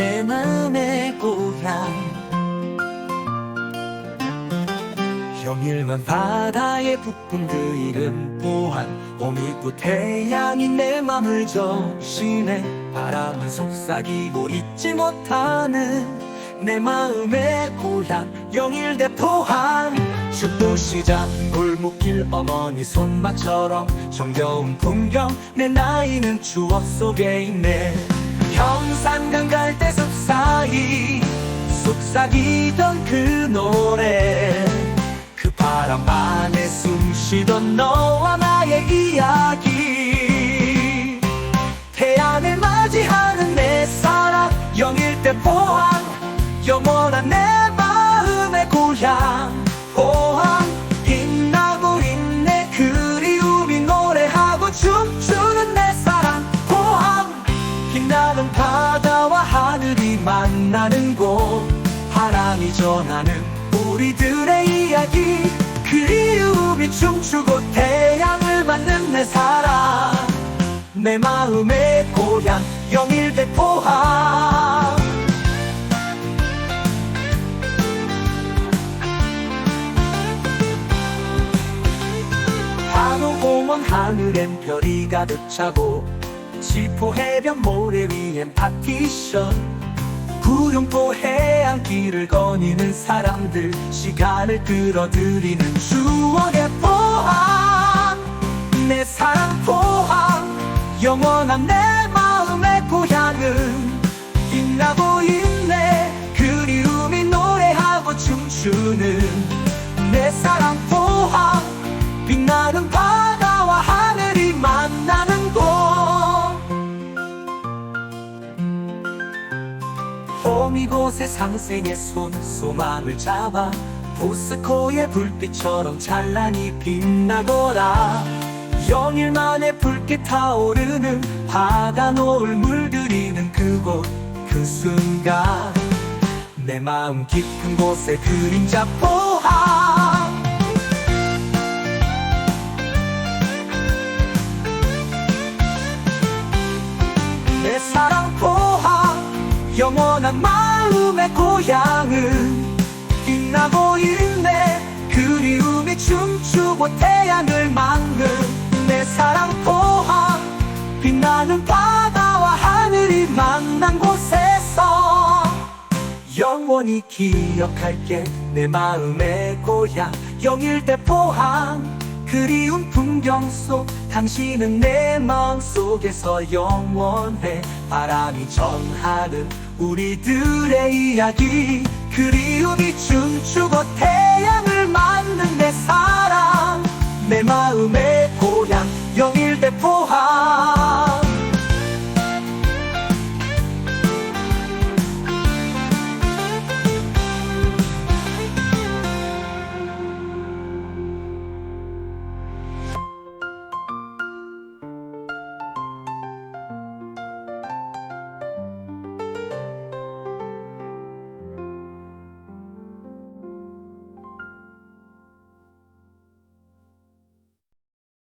내 마음의 고향. 영일만 바다의 북분 그 이름 보한 오미부 태양이 내 맘을 적시네. 바람은 속삭이고 잊지 못하는 내 마음의 고향. 영일대 포항. 춥도 시작 골목길 어머니 손맛처럼 정겨운 풍경. 내 나이는 추억 속에 있네 형산강 갈대숲 사이 속삭이던 그 노래. 그 바람 안에 숨쉬던 너와 나의 이야기. 태양을 맞이하는 내 사랑 영일대 포항 영원한 내 만나는 곳 바람이 전하는 우리들의 이야기. 그리움이 춤추고 태양을 맞는 내 사랑. 내 마음의 고향 영일대 포항. 한옥공원 하늘엔 별이 가득 차고 지포 해변 모래 위엔 파티션 구룡포 해안길을 거니는 사람들 시간을 끌어들이는 추억의 포항. 내 사랑 포항 영원한 내 마음의 고향은 빛나고 있네. 그리움이 노래하고 춤추는 내 사랑 이곳에 상생의 손 소망을 잡아 포스코의 불빛처럼 찬란히 빛나거라. 영일만의 붉게 타오르는 바다 노을 물들이는 그곳 그 순간 내 마음 깊은 곳에 그림자 포항 내 사랑 포항 영원한 마 음의 고향은 빛나고 있네. 그리움이 춤추고 태양을 막는 내 사랑 포항. 빛나는 바다와 하늘이 만난 곳에서 영원히 기억할게. 내 마음의 고향 영일대 포항. 그리운 풍경 속 당신은 내 마음 속에서 영원해. 바람이 전하는 우리들의 이야기 그리움이 춤추고 태